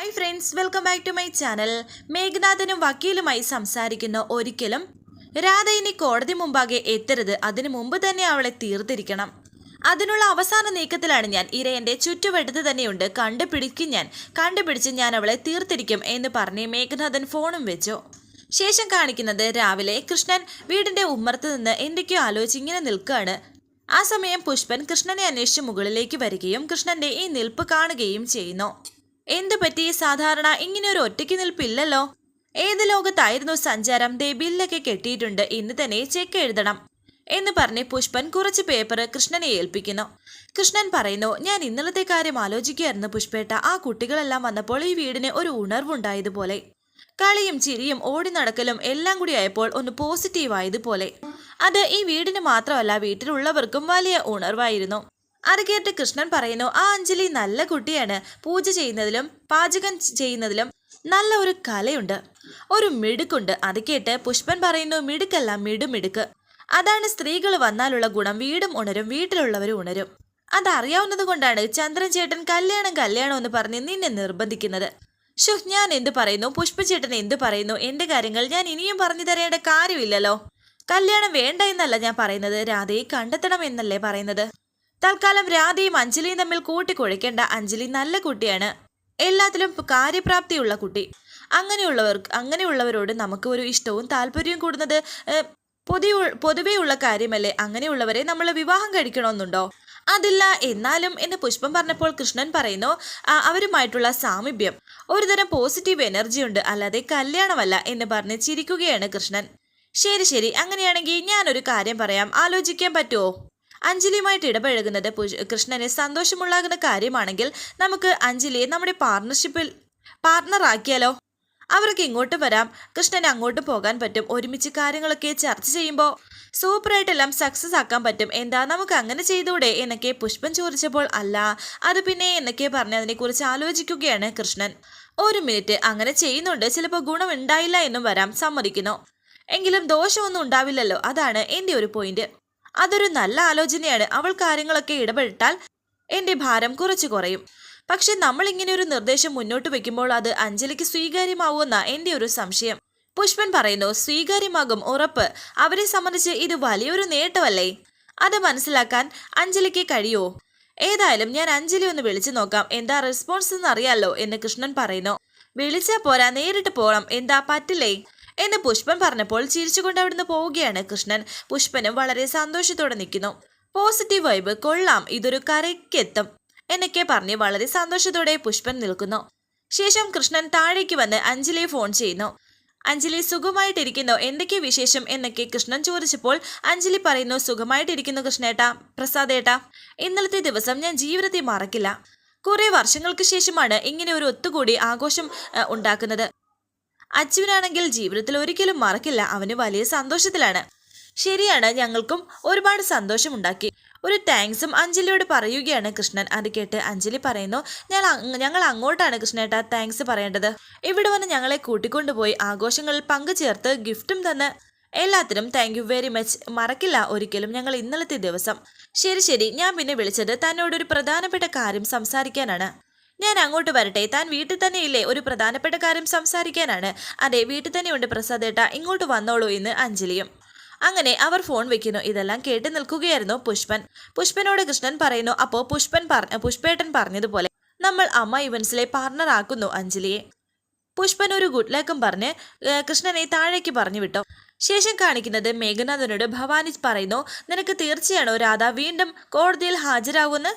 Hi friends welcome back to my channel മേഘനാഥനും വക്കീലുമായി സംസാരിക്കുന്ന ഒരിക്കലും രാധ ഇനി കോടതി മുമ്പാകെ എത്തരുത്. അതിനു മുമ്പ് തന്നെ അവളെ തീർത്തിരിക്കണം. അതിനുള്ള അവസാന നീക്കത്തിലാണ് ഞാൻ ഇരയന്റെ ചുറ്റുവട്ടത്ത് തന്നെയുണ്ട്. കണ്ടുപിടിക്കും ഞാൻ. കണ്ടുപിടിച്ച് ഞാൻ അവളെ തീർത്തിരിക്കും എന്ന് പറഞ്ഞ് മേഘനാഥൻ ഫോണും വെച്ചു. ശേഷം കാണിക്കുന്നത് രാവിലെ കൃഷ്ണൻ വീടിന്റെ ഉമ്മർത്ത് നിന്ന് എന്തൊക്കെയോ ആലോചിച്ച് ഇങ്ങനെ നിൽക്കുകയാണ്. ആ സമയം പുഷ്പൻ കൃഷ്ണനെ അന്വേഷിച്ച് മുകളിലേക്ക് വരികയും കൃഷ്ണന്റെ ഈ നിൽപ്പ് കാണുകയും ചെയ്യുന്നു. എന്തു പറ്റി? സാധാരണ ഇങ്ങനെ ഒരു ഒറ്റയ്ക്ക് നിൽപ്പില്ലല്ലോ? ഏത് ലോകത്തായിരുന്നു സഞ്ചാരം? ദേ ബില്ലൊക്കെ കെട്ടിയിട്ടുണ്ട്. ഇന്ന് തന്നെ ചെക്ക് എഴുതണം എന്ന് പറഞ്ഞ് പുഷ്പൻ കുറച്ച് പേപ്പർ കൃഷ്ണനെ ഏൽപ്പിക്കുന്നു. കൃഷ്ണൻ പറയുന്നു ഞാൻ ഇന്നലത്തെ കാര്യം ആലോചിക്കുകയായിരുന്നു പുഷ്പേട്ട. ആ കുട്ടികളെല്ലാം വന്നപ്പോൾ ഈ വീടിന് ഒരു ഉണർവുണ്ടായതുപോലെ. കളിയും ചിരിയും ഓടി നടക്കലും എല്ലാം കൂടി ആയപ്പോൾ ഒന്ന് പോസിറ്റീവ് ആയതുപോലെ അത് ഈ വീടിന് മാത്രമല്ല വീട്ടിലുള്ളവർക്കും വലിയ ഉണർവായിരുന്നു. അത് കേട്ട് കൃഷ്ണൻ പറയുന്നു ആ അഞ്ജലി നല്ല കുട്ടിയാണ്. പൂജ ചെയ്യുന്നതിലും പാചകം ചെയ്യുന്നതിലും നല്ല ഒരു കലയുണ്ട്. ഒരു മിടുക്കുണ്ട്. അത് കേട്ട് പുഷ്പൻ പറയുന്നു മിടുക്കല്ല മിടുമിടുക്ക്. അതാണ് സ്ത്രീകൾ വന്നാലുള്ള ഗുണം. വീടും ഉണരും വീട്ടിലുള്ളവരും ഉണരും. അതറിയാവുന്നത് കൊണ്ടാണ് ചന്ദ്രൻ ചേട്ടൻ കല്യാണം കല്യാണം എന്ന് പറഞ്ഞ് നിന്നെ നിർബന്ധിക്കുന്നത്. ഷു ഞാൻ എന്ത് പറയുന്നു? പുഷ്പചേട്ടൻ എന്ത് പറയുന്നു? എന്റെ കാര്യങ്ങൾ ഞാൻ ഇനിയും പറഞ്ഞു തരേണ്ട കാര്യമില്ലല്ലോ. കല്യാണം വേണ്ട എന്നല്ല ഞാൻ പറയുന്നത്. രാധയെ കണ്ടെത്തണം എന്നല്ലേ പറയുന്നത്. തൽക്കാലം രാധയും അഞ്ജലിയും തമ്മിൽ കൂട്ടിക്കുഴയ്ക്കേണ്ട അഞ്ജലി നല്ല കുട്ടിയാണ്. എല്ലാത്തിലും കാര്യപ്രാപ്തിയുള്ള കുട്ടി. അങ്ങനെയുള്ളവർക്ക് അങ്ങനെയുള്ളവരോട് നമുക്ക് ഒരു ഇഷ്ടവും താല്പര്യവും കൂടുന്നത് പൊതു പൊതുവെ പൊതുവേ ഉള്ള കാര്യമല്ലേ? അങ്ങനെയുള്ളവരെ നമ്മൾ വിവാഹം കഴിക്കണമെന്നുണ്ടോ? അതില്ല എന്നാലും എന്ന് പുഷ്പം പറഞ്ഞപ്പോൾ കൃഷ്ണൻ പറയുന്നു അവരുമായിട്ടുള്ള സാമീപ്യം. ഒരുതരം പോസിറ്റീവ് എനർജി ഉണ്ട് അല്ലാതെ കല്യാണമല്ല എന്ന് പറഞ്ഞ് ചിരിക്കുകയാണ് കൃഷ്ണൻ. ശരി ശരി അങ്ങനെയാണെങ്കിൽ ഞാനൊരു കാര്യം പറയാം. ആലോചിക്കാൻ പറ്റുമോ അഞ്ജലിയുമായിട്ട് ഇടപഴകുന്നത് കൃഷ്ണന് സന്തോഷമുള്ളാകുന്ന കാര്യമാണെങ്കിൽ നമുക്ക് അഞ്ജലിയെ നമ്മുടെ പാർട്ണർഷിപ്പിൽ പാർട്ണർ ആക്കിയാലോ അവർക്ക് ഇങ്ങോട്ട് വരാം. കൃഷ്ണന് അങ്ങോട്ട് പോകാൻ പറ്റും. ഒരുമിച്ച് കാര്യങ്ങളൊക്കെ ചർച്ച ചെയ്യുമ്പോൾ സൂപ്പറായിട്ടെല്ലാം സക്സസ് ആക്കാൻ പറ്റും. എന്താ നമുക്ക് അങ്ങനെ ചെയ്തൂടെ എന്നൊക്കെ പുഷ്പൻ ചോദിച്ചപ്പോൾ അല്ല. അത് പിന്നെ എന്നൊക്കെ പറഞ്ഞ് അതിനെക്കുറിച്ച് ആലോചിക്കുകയാണ് കൃഷ്ണൻ. ഒരു മിനിറ്റ്. അങ്ങനെ ചെയ്യുന്നുണ്ട്. ചിലപ്പോൾ ഗുണം ഉണ്ടായില്ല എന്നും വരാം. സമ്മതിക്കുന്നു. എങ്കിലും ദോഷമൊന്നും ഉണ്ടാവില്ലല്ലോ. അതാണ് എന്റെ ഒരു പോയിന്റ് അതൊരു നല്ല ആലോചനയാണ്. അവൾ കാര്യങ്ങളൊക്കെ ഇടപെട്ടാൽ എന്റെ ഭാരം കുറച്ചു കുറയും. പക്ഷെ നമ്മൾ ഇങ്ങനെ ഒരു നിർദ്ദേശം മുന്നോട്ട് വെക്കുമ്പോൾ അത് അഞ്ജലിക്ക് സ്വീകാര്യമാവുമെന്ന എന്റെ ഒരു സംശയം. പുഷ്പൻ പറയുന്നു സ്വീകാര്യമാകും ഉറപ്പ്. അവരെ സംബന്ധിച്ച് ഇത് വലിയൊരു നേട്ടമല്ലേ? അത് മനസ്സിലാക്കാൻ അഞ്ജലിക്ക് കഴിയുമോ ഏതായാലും ഞാൻ അഞ്ജലി ഒന്ന് വിളിച്ചു നോക്കാം. എന്താ റെസ്പോൺസ് എന്ന് അറിയാലോ എന്ന് കൃഷ്ണൻ പറയുന്നു. വിളിച്ചാ പോരാ നേരിട്ട് പോണം. എന്താ പറ്റില്ലേ? എന്ന് പുഷ്പൻ പറഞ്ഞപ്പോൾ ചിരിച്ചുകൊണ്ട് അവിടുന്ന് പോവുകയാണ് കൃഷ്ണൻ. പുഷ്പനും വളരെ സന്തോഷത്തോടെ നിൽക്കുന്നു. പോസിറ്റീവ് വൈബ് കൊള്ളാം ഇതൊരു കരയ്ക്കെത്തും എന്നൊക്കെ പറഞ്ഞ് വളരെ സന്തോഷത്തോടെ പുഷ്പൻ നിൽക്കുന്നു. ശേഷം കൃഷ്ണൻ താഴേക്ക് വന്ന് അഞ്ജലിയെ ഫോൺ ചെയ്യുന്നു. അഞ്ജലി സുഖമായിട്ടിരിക്കുന്നു? എന്തൊക്കെ വിശേഷം? എന്നൊക്കെ കൃഷ്ണൻ ചോദിച്ചപ്പോൾ അഞ്ജലി പറയുന്നു സുഖമായിട്ടിരിക്കുന്നു കൃഷ്ണേട്ടാ പ്രസാദേട്ടാ ഇന്നലത്തെ ദിവസം ഞാൻ ജീവിതത്തെ മറക്കില്ല. കുറെ വർഷങ്ങൾക്ക് ശേഷമാണ് ഇങ്ങനെ ഒരു ഒത്തുകൂടി ആഘോഷം ഉണ്ടാക്കുന്നത്. അച്ചുവിനാണെങ്കിൽ ജീവിതത്തിൽ ഒരിക്കലും മറക്കില്ല. അവന് വലിയ സന്തോഷത്തിലാണ്. ശരിയാണ് ഞങ്ങൾക്കും ഒരുപാട് സന്തോഷമുണ്ടാക്കി. ഒരു താങ്ക്സും അഞ്ജലിയോട് പറയുകയാണ് കൃഷ്ണൻ. അത് കേട്ട് അഞ്ജലി പറയുന്നു ഞാൻ ഞങ്ങൾ അങ്ങോട്ടാണ് കൃഷ്ണേട്ട താങ്ക്സ് പറയേണ്ടത്. ഇവിടെ വന്ന് ഞങ്ങളെ കൂട്ടിക്കൊണ്ടുപോയി ആഘോഷങ്ങളിൽ പങ്കുചേർത്ത് ഗിഫ്റ്റും തന്ന് എല്ലാത്തിനും താങ്ക് യു വെരി മച്ച് മറക്കില്ല ഒരിക്കലും ഞങ്ങൾ ഇന്നലത്തെ ദിവസം. ശരി ശരി. ഞാൻ പിന്നെ വിളിച്ചത് തന്നോടൊരു പ്രധാനപ്പെട്ട കാര്യം സംസാരിക്കാനാണ്. ഞാൻ അങ്ങോട്ട് വരട്ടെ. താൻ വീട്ടിൽ തന്നെയില്ലേ? ഒരു പ്രധാനപ്പെട്ട കാര്യം സംസാരിക്കാനാണ്. അതെ വീട്ടിൽ തന്നെയുണ്ട് പ്രസാദേട്ട ഇങ്ങോട്ട് വന്നോളൂ എന്ന് അഞ്ജലിയും. അങ്ങനെ അവർ ഫോൺ വെക്കുന്നു. ഇതെല്ലാം കേട്ട് നിൽക്കുകയായിരുന്നു പുഷ്പൻ. പുഷ്പനോട് കൃഷ്ണൻ പറയുന്നു അപ്പോൾ പുഷ്പൻ പറഞ്ഞ പുഷ്പേട്ടൻ പറഞ്ഞതുപോലെ നമ്മൾ അമ്മ ഇവൻസിലെ പാർട്ണർ ആക്കുന്നു അഞ്ജലിയെ. പുഷ്പൻ ഒരു ഗുഡ് ലക്കും പറഞ്ഞ് കൃഷ്ണനെ താഴേക്ക് പറഞ്ഞു വിട്ടു. ശേഷം കാണിക്കുന്നത് മേഘനാഥനോട് ഭവാനി പറയുന്നു നിനക്ക് തീർച്ചയാണോ രാധ വീണ്ടും കോടതിയിൽ ഹാജരാകുമെന്ന്?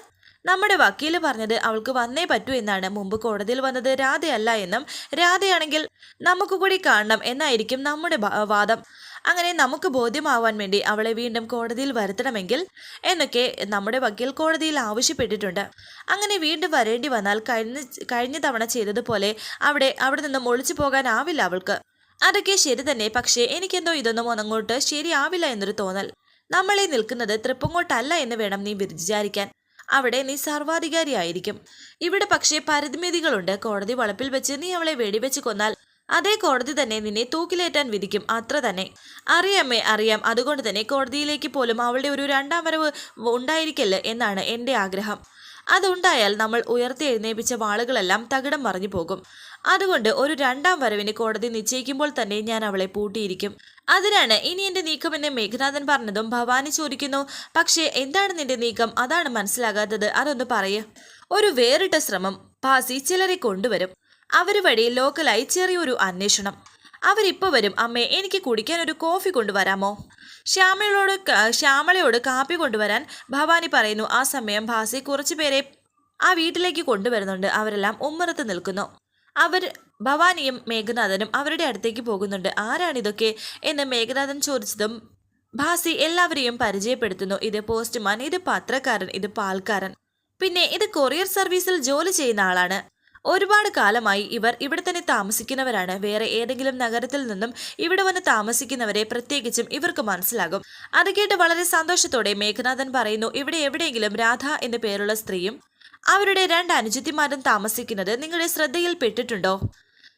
നമ്മുടെ വക്കീൽ പറഞ്ഞത് അവൾക്ക് വന്നേ പറ്റൂ എന്നാണ് മുമ്പ് കോടതിയിൽ വന്നത്. രാധയല്ല എന്നും രാധയാണെങ്കിൽ നമുക്ക് കൂടി കാണണം എന്നായിരിക്കും നമ്മുടെ വാദം. അങ്ങനെ നമുക്ക് ബോധ്യമാവാൻ വേണ്ടി അവളെ വീണ്ടും കോടതിയിൽ വരുത്തണമെങ്കിൽ എന്നൊക്കെ നമ്മുടെ വക്കീൽ കോടതിയിൽ ആവശ്യപ്പെട്ടിട്ടുണ്ട്. അങ്ങനെ വീണ്ടും വരേണ്ടി വന്നാൽ കഴിഞ്ഞ കഴിഞ്ഞ തവണ ചെയ്തതുപോലെ അവിടെ അവിടെ നിന്നും ഒളിച്ചു പോകാനാവില്ല അവൾക്ക്. അതൊക്കെ ശരി തന്നെ പക്ഷേ എനിക്കെന്തോ ഇതൊന്നും ഒന്നങ്ങോട്ട് ശരിയാവില്ല എന്നൊരു തോന്നൽ. നമ്മളെ നിൽക്കുന്നത് തൃപ്പങ്ങോട്ടല്ല എന്ന് വേണം നീ വിചാരിക്കാൻ. അവിടെ നീ സർവാധികാരിയായിരിക്കും. ഇവിടെ പക്ഷേ പരിമിതികളുണ്ട്. കോടതി വളപ്പിൽ വെച്ച് നീ അവളെ വെടിവെച്ച് കൊന്നാൽ അതേ കോടതി തന്നെ നിന്നെ തൂക്കിലേറ്റാൻ വിധിക്കും. അത്ര തന്നെ. അറിയാമേ അറിയാം. അതുകൊണ്ട് തന്നെ കോടതിയിലേക്ക് പോലും അവളുടെ ഒരു രണ്ടാം വരവ് ഉണ്ടായിരിക്കല്ല് എന്നാണ് എന്റെ ആഗ്രഹം. അതുണ്ടായാൽ നമ്മൾ ഉയർത്തി എഴുന്നേപ്പിച്ച വാളുകളെല്ലാം തകിടം മറിഞ്ഞു പോകും. അതുകൊണ്ട് ഒരു രണ്ടാം വരവിന് കോടതി നിശ്ചയിക്കുമ്പോൾ തന്നെ ഞാൻ അവളെ പൂട്ടിയിരിക്കും. അതിനാണ് ഇനി എന്റെ നീക്കമെന്ന് മേഘനാഥൻ പറഞ്ഞതും ഭവാനി ചോദിക്കുന്നു. പക്ഷേ എന്താണ് നിന്റെ നീക്കം? അതാണ് മനസ്സിലാകാത്തത്. അതൊന്ന് പറയേ. ഒരു വേറിട്ട ശ്രമം. പാസി ചിലരെ കൊണ്ടുവരും. അവർ വഴി ലോക്കലായി ചെറിയൊരു അന്വേഷണം. അവരിപ്പോ വരും. അമ്മേ എനിക്ക് കുടിക്കാൻ ഒരു കോഫി കൊണ്ടുവരാമോ? ശ്യാമയോട് ശ്യാമളയോട് കാപ്പി കൊണ്ടുവരാൻ ഭവാനി പറയുന്നു. ആ സമയം ഭാസി കുറച്ചുപേരെ ആ വീട്ടിലേക്ക് കൊണ്ടുവരുന്നുണ്ട്. അവരെല്ലാം ഉമ്മറത്ത് നിൽക്കുന്നു. അവർ ഭവാനിയും മേഘനാഥനും അവരുടെ അടുത്തേക്ക് പോകുന്നുണ്ട്. ആരാണിതൊക്കെ എന്ന് മേഘനാഥൻ ചോദിച്ചതും ഭാസി എല്ലാവരെയും പരിചയപ്പെടുത്തുന്നു. ഇത് പോസ്റ്റ്മാൻ ഇത് പത്രക്കാരൻ ഇത് പാൽക്കാരൻ. പിന്നെ ഇത് കൊറിയർ സർവീസിൽ ജോലി ചെയ്യുന്ന ആളാണ്. ഒരുപാട് കാലമായി ഇവർ ഇവിടെ തന്നെ താമസിക്കുന്നവരാണ്. വേറെ ഏതെങ്കിലും നഗരത്തിൽ നിന്നും ഇവിടെ വന്ന് താമസിക്കുന്നവരെ പ്രത്യേകിച്ചും ഇവർക്ക് മനസ്സിലാകും. അത് കേട്ട് വളരെ സന്തോഷത്തോടെ മേഘനാഥൻ പറയുന്നു ഇവിടെ എവിടെയെങ്കിലും രാധ എന്ന പേരുള്ള സ്ത്രീയും അവരുടെ രണ്ട് അനുജിത്തിമാരും താമസിക്കുന്നത് നിങ്ങളുടെ ശ്രദ്ധയിൽപ്പെട്ടിട്ടുണ്ടോ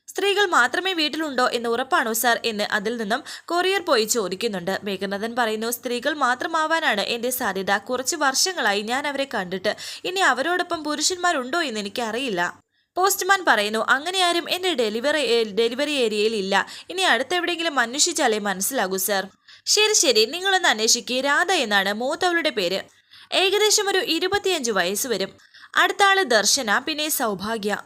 സ്ത്രീകൾ മാത്രമേ വീട്ടിലുണ്ടോ എന്ന് ഉറപ്പാണോ സാർ എന്ന് അതിൽ നിന്നും കൊറിയർ പോയി ചോദിക്കുന്നുണ്ട്. മേഘനാഥൻ പറയുന്നു സ്ത്രീകൾ മാത്രമാവാനാണ് എന്റെ സാധ്യത. കുറച്ച് വർഷങ്ങളായി ഞാൻ അവരെ കണ്ടിട്ട്. ഇനി അവരോടൊപ്പം പുരുഷന്മാരുണ്ടോ എന്ന് എനിക്കറിയില്ല. പോസ്റ്റ്മാൻ പറയുന്നു അങ്ങനെ ആരും എന്റെ ഡെലിവറി ഡെലിവറി ഏരിയയിൽ ഇല്ല ഇനി അടുത്തെവിടെയെങ്കിലും അന്വേഷിച്ചാലേ മനസ്സിലാകൂ സർ. ശരി ശരി. നിങ്ങളൊന്ന് അന്വേഷിക്കുക രാധ എന്നാണ് മൂത്തവളുടെ പേര്. ഏകദേശം ഒരു ഇരുപത്തിയഞ്ച് വയസ്സ് വരും. അടുത്ത ആൾ ദർശന പിന്നെ സൗഭാഗ്യ.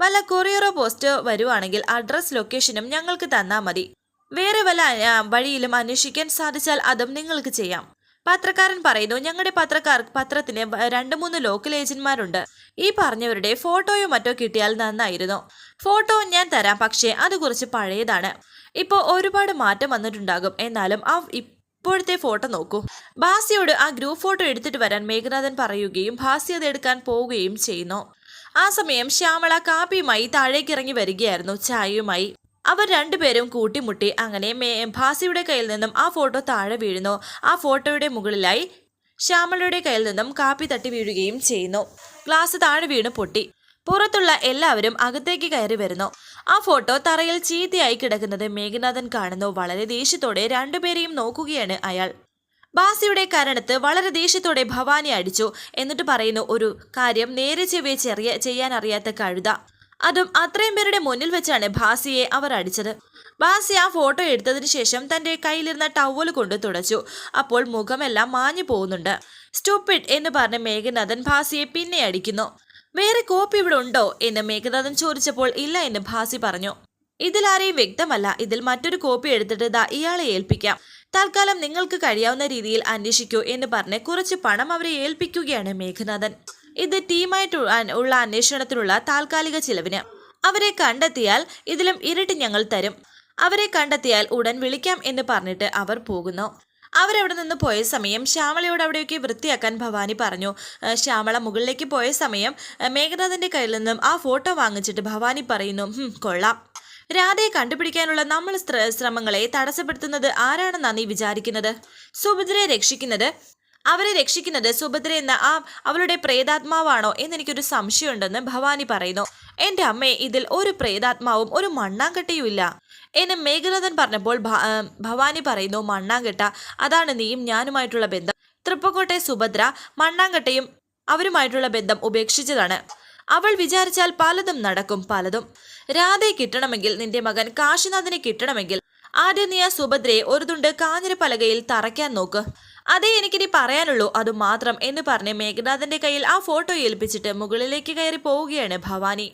വല്ല കൊറിയറോ പോസ്റ്റോ വരുവാണെങ്കിൽ അഡ്രസ് ലൊക്കേഷനും ഞങ്ങൾക്ക് തന്നാൽ മതി. വേറെ വല്ല വഴിയിലും അന്വേഷിക്കാൻ സാധിച്ചാൽ അതും നിങ്ങൾക്ക് ചെയ്യാം. പത്രക്കാരൻ പറയുന്നു ഞങ്ങളുടെ പത്രക്കാർ പത്രത്തിന് രണ്ട് മൂന്ന് ലോക്കൽ ഏജന്റ്മാരുണ്ട്. ഈ പറഞ്ഞവരുടെ ഫോട്ടോയോ മറ്റോ കിട്ടിയാൽ നന്നായിരുന്നു. ഫോട്ടോ ഞാൻ തരാം പക്ഷേ അത് കുറച്ച് പഴയതാണ്. ഇപ്പോൾ ഒരുപാട് മാറ്റം വന്നിട്ടുണ്ടാകും. എന്നാലും ആ ഇപ്പോഴത്തെ ഫോട്ടോ നോക്കൂ. ഭാസിയോട് ആ ഗ്രൂപ്പ് ഫോട്ടോ എടുത്തിട്ട് വരാൻ മേഘനാഥൻ പറയുകയും ഭാസി അത് എടുക്കാൻ പോവുകയും ചെയ്യുന്നു. ആ സമയം ശ്യാമള കാപ്പിയുമായി താഴേക്കിറങ്ങി വരികയായിരുന്നു ചായയുമായി. അവർ രണ്ടുപേരും കൂട്ടിമുട്ടി അങ്ങനെ ഭാസിയുടെ കയ്യിൽ നിന്നും ആ ഫോട്ടോ താഴെ വീഴുന്നു. ആ ഫോട്ടോയുടെ മുകളിലായി ശ്യാമളയുടെ കയ്യിൽ നിന്നും കാപ്പി തട്ടി വീഴുകയും ചെയ്യുന്നു. ഗ്ലാസ് താഴെ വീണ് പൊട്ടി. പുറത്തുള്ള എല്ലാവരും അകത്തേക്ക് കയറി വരുന്നു. ആ ഫോട്ടോ തറയിൽ ചീത്തയായി കിടക്കുന്നത് മേഘനാഥൻ കാണുന്നു. വളരെ ദേഷ്യത്തോടെ രണ്ടുപേരെയും നോക്കുകയാണ് അയാൾ. ബാസിയുടെ കരണത്ത് വളരെ ദേഷ്യത്തോടെ ഭവാനി അടിച്ചു. എന്നിട്ട് പറയുന്നു ഒരു കാര്യം നേരെ ചെവ്വേ ചെറിയ ചെയ്യാനറിയാത്ത കഴുത. അതും അത്രയും പേരുടെ മുന്നിൽ വെച്ചാണ് ഭാസിയെ അവർ അടിച്ചത്. ബാസി ആ ഫോട്ടോ എടുത്തതിന് ശേഷം തന്റെ കയ്യിലിരുന്ന ടവൽ കൊണ്ട് തുടച്ചു. അപ്പോൾ മുഖമെല്ലാം മാഞ്ഞു പോകുന്നുണ്ട്. സ്റ്റൂപ്പിഡ് എന്ന് പറഞ്ഞ് മേഘനാഥൻ ഭാസിയെ പിന്നെ അടിക്കുന്നു. വേറെ കോപ്പി ഇവിടെ ഉണ്ടോ? എന്ന് മേഘനാഥൻ ചോദിച്ചപ്പോൾ ഇല്ല എന്ന് ഭാസി പറഞ്ഞു. ഇതിലാരെയും വ്യക്തമല്ല. ഇതിൽ മറ്റൊരു കോപ്പി എടുത്തിട്ട് ദാ ഇയാളെ ഏൽപ്പിക്കാം. തൽക്കാലം നിങ്ങൾക്ക് കഴിയാവുന്ന രീതിയിൽ അന്വേഷിക്കൂ എന്ന് പറഞ്ഞ് കുറച്ച് പണം അവരെ ഏൽപ്പിക്കുകയാണ് മേഘനാഥൻ. ഇത് ടീമായിട്ട് ഉള്ള അന്വേഷണത്തിനുള്ള താൽക്കാലിക ചിലവിന്. അവരെ കണ്ടെത്തിയാൽ ഇതിലും ഇരട്ടി ഞങ്ങൾ തരും. അവരെ കണ്ടെത്തിയാൽ ഉടൻ വിളിക്കാം എന്ന് പറഞ്ഞിട്ട് അവർ പോകുന്നു. അവരവിടെ നിന്ന് പോയ സമയം ശ്യാമളയോട് അവിടെയൊക്കെ വൃത്തിയാക്കാൻ ഭവാനി പറഞ്ഞു. ശ്യാമള മുകളിലേക്ക് പോയ സമയം ഏഹ് മേഘനാഥന്റെ കയ്യിൽ നിന്നും ആ ഫോട്ടോ വാങ്ങിച്ചിട്ട് ഭവാനി പറയുന്നു "ഹും, കൊള്ളാം. രാധയെ കണ്ടുപിടിക്കാനുള്ള നമ്മൾ ശ്രമങ്ങളെ തടസ്സപ്പെടുത്തുന്നത് ആരാണെന്നാണ് നീ വിചാരിക്കുന്നത്? സുഭദ്രയെ രക്ഷിക്കുന്നത് അവരെ രക്ഷിക്കുന്നത് സുഭദ്ര എന്ന ആ അവളുടെ പ്രേതാത്മാവാണോ എന്നെനിക്കൊരു സംശയമുണ്ടെന്ന് ഭവാനി പറയുന്നു. എന്റെ അമ്മയെ ഇതിൽ ഒരു പ്രേതാത്മാവും ഒരു മണ്ണാങ്കട്ടയുമില്ല. എന്നെ മേഘനാഥൻ പറഞ്ഞപ്പോൾ ഭവാനി പറയുന്നു മണ്ണാങ്കട്ട അതാണ് നീയും ഞാനുമായിട്ടുള്ള ബന്ധം. തൃപ്പക്കോട്ടെ സുഭദ്ര മണ്ണാങ്കട്ടയും അവരുമായിട്ടുള്ള ബന്ധം ഉപേക്ഷിച്ചതാണ്. അവൾ വിചാരിച്ചാൽ പലതും നടക്കും പലതും. രാധയെ കിട്ടണമെങ്കിൽ നിന്റെ മകൻ കാശിനാഥനെ കിട്ടണമെങ്കിൽ ആദ്യം നീ ആ സുഭദ്രയെ ഒരു തുണ്ട് കാഞ്ഞിരപ്പലകയിൽ തറയ്ക്കാൻ നോക്ക്. അതേ എനിക്കിനി പറയാനുള്ളൂ. അത് മാത്രം എന്ന് പറഞ്ഞ് മേഘനാഥന്റെ കയ്യിൽ ആ ഫോട്ടോ ഏൽപ്പിച്ചിട്ട് മുകളിലേക്ക് കയറി പോവുകയാണ് ഭവാനി.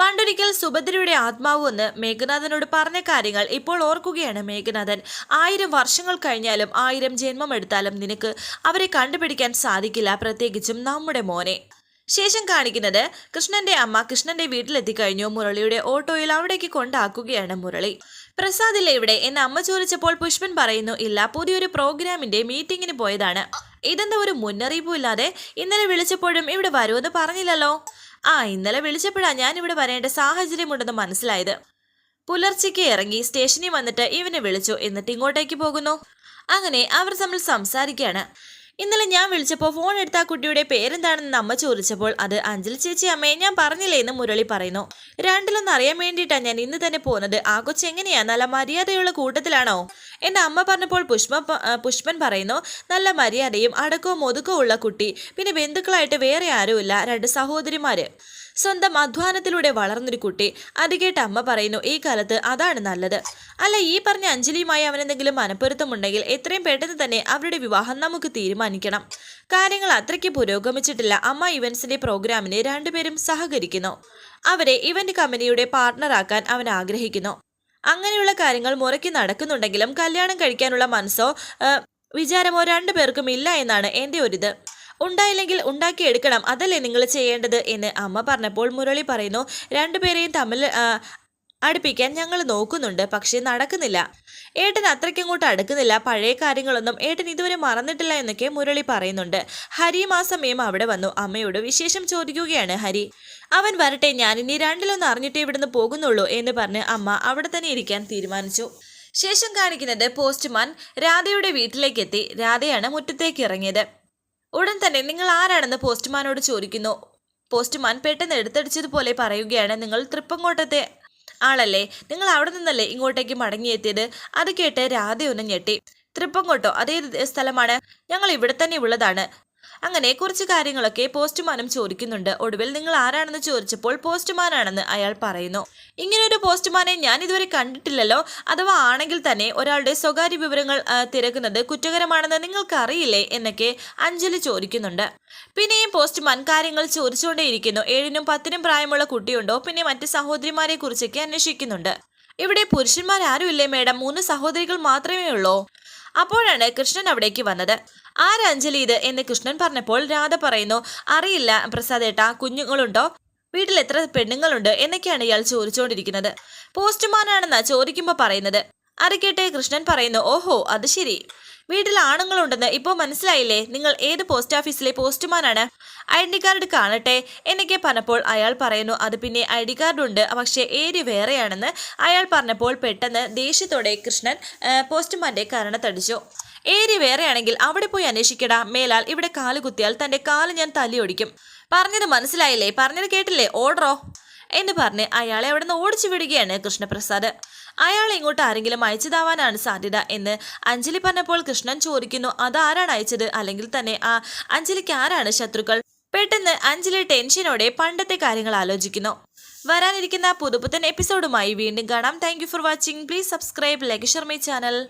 പണ്ടൊരിക്കൽ സുഭദ്രയുടെ ആത്മാവ് എന്ന് മേഘനാഥനോട് പറഞ്ഞ കാര്യങ്ങൾ ഇപ്പോൾ ഓർക്കുകയാണ് മേഘനാഥൻ. ആയിരം വർഷങ്ങൾ കഴിഞ്ഞാലും ആയിരം ജന്മം എടുത്താലും നിനക്ക് അവരെ കണ്ടുപിടിക്കാൻ സാധിക്കില്ല പ്രത്യേകിച്ചും നമ്മുടെ മോനെ. ശേഷം കാണിക്കുന്നത് കൃഷ്ണന്റെ അമ്മ കൃഷ്ണന്റെ വീട്ടിലെത്തിക്കഴിഞ്ഞു. മുരളിയുടെ ഓട്ടോയിൽ അവിടേക്ക് കൊണ്ടാക്കുകയാണ് മുരളി. പ്രസാദില്ല ഇവിടെ എന്ന് അമ്മ ചോദിച്ചപ്പോൾ പുഷ്പൻ പറയുന്നു ഇല്ല പുതിയൊരു പ്രോഗ്രാമിന്റെ മീറ്റിംഗിന് പോയതാണ്. ഇതെന്താ ഒരു മുന്നറിയിപ്പും ഇല്ലാതെ ഇന്നലെ വിളിച്ചപ്പോഴും ഇവിടെ വരുമെന്ന് പറഞ്ഞില്ലല്ലോ? ആ ഇന്നലെ വിളിച്ചപ്പോഴാ ഞാൻ ഇവിടെ വരേണ്ട സാഹചര്യമുണ്ടെന്ന് മനസ്സിലായത്. പുലർച്ചയ്ക്ക് ഇറങ്ങി സ്റ്റേഷനിൽ വന്നിട്ട് ഇവനെ വിളിച്ചു. എന്നിട്ട് ഇങ്ങോട്ടേക്ക് പോകുന്നു. അങ്ങനെ അവർ തമ്മിൽ സംസാരിക്കുകയാണ്. ഇന്നലെ ഞാൻ വിളിച്ചപ്പോൾ ഫോൺ എടുത്ത ആ കുട്ടിയുടെ പേരെന്താണെന്ന് അമ്മ ചോദിച്ചപ്പോൾ അത് അഞ്ജലി ചേച്ചി അമ്മയെ ഞാൻ പറഞ്ഞില്ലേ എന്ന് മുരളി പറയുന്നു. രണ്ടിലൊന്നും അറിയാൻ വേണ്ടിയിട്ടാണ് ഞാൻ ഇന്ന് തന്നെ പോകുന്നത്. ആ കൊച്ചെങ്ങനെയാ നല്ല മര്യാദയുള്ള കൂട്ടത്തിലാണോ? എന്റെ അമ്മ പറഞ്ഞപ്പോൾ പുഷ്പ പുഷ്പൻ പറയുന്നു നല്ല മര്യാദയും അടക്കവും ഒതുക്കവും ഉള്ള കുട്ടി. പിന്നെ ബന്ധുക്കളായിട്ട് വേറെ ആരുമില്ല. രണ്ട് സഹോദരിമാര്. സ്വന്തം അധ്വാനത്തിലൂടെ വളർന്നൊരു കുട്ടി. അത് കേട്ട് അമ്മ പറയുന്നു ഈ കാലത്ത് അതാണ് നല്ലത്. അല്ല ഈ പറഞ്ഞ അഞ്ജലിയുമായി അവനെന്തെങ്കിലും മനപ്പൊരുത്തമുണ്ടെങ്കിൽ എത്രയും പെട്ടെന്ന് തന്നെ അവരുടെ വിവാഹം നമുക്ക് തീരുമാനിക്കണം. കാര്യങ്ങൾ അത്രയ്ക്ക് പുരോഗമിച്ചിട്ടില്ല. അമ്മ ഇവൻസിന്റെ പ്രോഗ്രാമിന് രണ്ടുപേരും സഹകരിക്കുന്നു. അവരെ ഇവന്റ് കമ്പനിയുടെ പാർട്ണറാക്കാൻ അവൻ ആഗ്രഹിക്കുന്നു. അങ്ങനെയുള്ള കാര്യങ്ങൾ മുറയ്ക്ക് നടക്കുന്നുണ്ടെങ്കിലും കല്യാണം കഴിക്കാനുള്ള മനസ്സോ വിചാരമോ രണ്ടുപേർക്കും ഇല്ല എന്നാണ് എന്റെ ഒരിത്. ഉണ്ടായില്ലെങ്കിൽ ഉണ്ടാക്കിയെടുക്കണം. അതല്ലേ നിങ്ങൾ ചെയ്യേണ്ടത് എന്ന് അമ്മ പറഞ്ഞപ്പോൾ മുരളി പറയുന്നു രണ്ടുപേരെയും തമ്മിൽ അടുപ്പിക്കാൻ ഞങ്ങൾ നോക്കുന്നുണ്ട് പക്ഷേ നടക്കുന്നില്ല. ഏട്ടൻ അത്രയ്ക്കങ്ങോട്ട് അടുക്കുന്നില്ല പഴയ കാര്യങ്ങളൊന്നും ഏട്ടൻ ഇതുവരെ മറന്നിട്ടില്ല എന്നൊക്കെ മുരളി പറയുന്നുണ്ട്. ഹരി ആ സമയം അവിടെ വന്നു. അമ്മയോട് വിശേഷം ചോദിക്കുകയാണ് ഹരി. അവൻ വരട്ടെ ഞാൻ ഇനി രണ്ടിലൊന്ന് അറിഞ്ഞിട്ടേ ഇവിടുന്ന് പോകുന്നുള്ളൂ എന്ന് പറഞ്ഞ് അമ്മ അവിടെ തന്നെ ഇരിക്കാൻ തീരുമാനിച്ചു. ശേഷം കാണിക്കുന്നത് പോസ്റ്റ്മാൻ രാധയുടെ വീട്ടിലേക്കെത്തി. രാധയാണ് മുറ്റത്തേക്ക് ഇറങ്ങിയത്. ഉടൻ തന്നെ നിങ്ങൾ ആരാണെന്ന് പോസ്റ്റ്മാനോട് ചോദിക്കുന്നു. പോസ്റ്റ്മാൻ പെട്ടെന്ന് എടുത്തടിച്ചതുപോലെ പറയുകയാണ് നിങ്ങൾ തൃപ്പങ്കോട്ടത്തെ ആളല്ലേ? നിങ്ങൾ അവിടെ നിന്നല്ലേ ഇങ്ങോട്ടേക്ക് മടങ്ങിയെത്തിയത്? അത് കേട്ട് രാധയൊന്ന് ഞെട്ടി. തൃപ്പങ്കോട്ടോ? അതേത് സ്ഥലമാണ്? ഞങ്ങൾ ഇവിടെ തന്നെ ഉള്ളതാണ്. അങ്ങനെ കുറച്ച് കാര്യങ്ങളൊക്കെ പോസ്റ്റ്മാനും ചോദിക്കുന്നുണ്ട്. ഒടുവിൽ നിങ്ങൾ ആരാണെന്ന് ചോദിച്ചപ്പോൾ പോസ്റ്റ്മാനാണെന്ന് അയാൾ പറയുന്നു. ഇങ്ങനൊരു പോസ്റ്റ്മാനെ ഞാൻ ഇതുവരെ കണ്ടിട്ടില്ലല്ലോ. അഥവാ ആണെങ്കിൽ തന്നെ ഒരാളുടെ സ്വകാര്യ വിവരങ്ങൾ തിരക്കുന്നത് കുറ്റകരമാണെന്ന് നിങ്ങൾക്ക് അറിയില്ലേ എന്നൊക്കെ അഞ്ജലി ചോദിക്കുന്നുണ്ട്. പിന്നെയും പോസ്റ്റ്മാൻ കാര്യങ്ങൾ ചോദിച്ചുകൊണ്ടേയിരിക്കുന്നു. ഏഴിനും പത്തിനും പ്രായമുള്ള കുട്ടിയുണ്ടോ? പിന്നെ മറ്റ് സഹോദരിമാരെ കുറിച്ചൊക്കെ അന്വേഷിക്കുന്നുണ്ട്. ഇവിടെ പുരുഷന്മാരാരും ഇല്ലേ മേഡം? മൂന്ന് സഹോദരികൾ മാത്രമേ ഉള്ളൂ? അപ്പോഴാണ് കൃഷ്ണൻ അവിടേക്ക് വന്നത്. ആരാ അഞ്ജലി ഇത് എന്ന് കൃഷ്ണൻ പറഞ്ഞപ്പോൾ രാധ പറയുന്നു അറിയില്ല പ്രസാദ് ഏട്ടാ കുഞ്ഞുങ്ങളുണ്ടോ? വീട്ടിൽ എത്ര പെണ്ണുങ്ങളുണ്ട്? എന്നൊക്കെയാണ് ഇയാൾ ചോദിച്ചുകൊണ്ടിരിക്കുന്നത്. പോസ്റ്റ്മാനാണെന്നാ ചോദിക്കുമ്പോൾ പറയുന്നത്. അറിക്കട്ടെ കൃഷ്ണൻ പറയുന്നു ഓഹോ അത് ശരി. വീട്ടിൽ ആണുങ്ങളുണ്ടെന്ന് ഇപ്പോൾ മനസ്സിലായില്ലേ? നിങ്ങൾ ഏത് പോസ്റ്റ് ഓഫീസിലെ പോസ്റ്റ്മാനാണ്? ഐ ഡി കാർഡ് കാണട്ടെ എന്നൊക്കെ പറഞ്ഞപ്പോൾ അയാൾ പറയുന്നു അത് പിന്നെ ഐ ഡി കാർഡുണ്ട് പക്ഷേ ഏരി വേറെയാണെന്ന്. അയാൾ പറഞ്ഞപ്പോൾ പെട്ടെന്ന് ദേഷ്യത്തോടെ കൃഷ്ണൻ പോസ്റ്റ്മാന്റെ കരണത്തടിച്ചു. ഏരിയ വേറെയാണെങ്കിൽ അവിടെ പോയി അന്വേഷിക്കടാ. മേലാൽ ഇവിടെ കാൽ കുത്തിയാൽ തന്റെ കാൽ ഞാൻ തല്ലിയൊടിക്കും പറഞ്ഞത് മനസ്സിലായില്ലേ? പറഞ്ഞത് കേട്ടില്ലേ? ഓർഡറോ എന്ന് പറഞ്ഞ് അയാളെ അവിടെ നിന്ന് ഓടിച്ചു വിടുകയാണ് കൃഷ്ണപ്രസാദ്. അയാളെ ഇങ്ങോട്ട് ആരെങ്കിലും അയച്ചതാവാനാണ് സാധ്യത എന്ന് അഞ്ജലി പറഞ്ഞപ്പോൾ കൃഷ്ണൻ ചോദിക്കുന്നു അതാരാണ് അയച്ചത്? അല്ലെങ്കിൽ തന്നെ ആ അഞ്ജലിക്ക് ആരാണ് ശത്രുക്കൾ? പെട്ടെന്ന് അഞ്ജലി ടെൻഷനോടെ പണ്ടത്തെ കാര്യങ്ങൾ ആലോചിക്കുന്നു. വരാനിരിക്കുന്ന പുതുപുത്തൻ എപ്പിസോഡുമായി വീണ്ടും കാണാം. Thank for watching please subscribe like my channel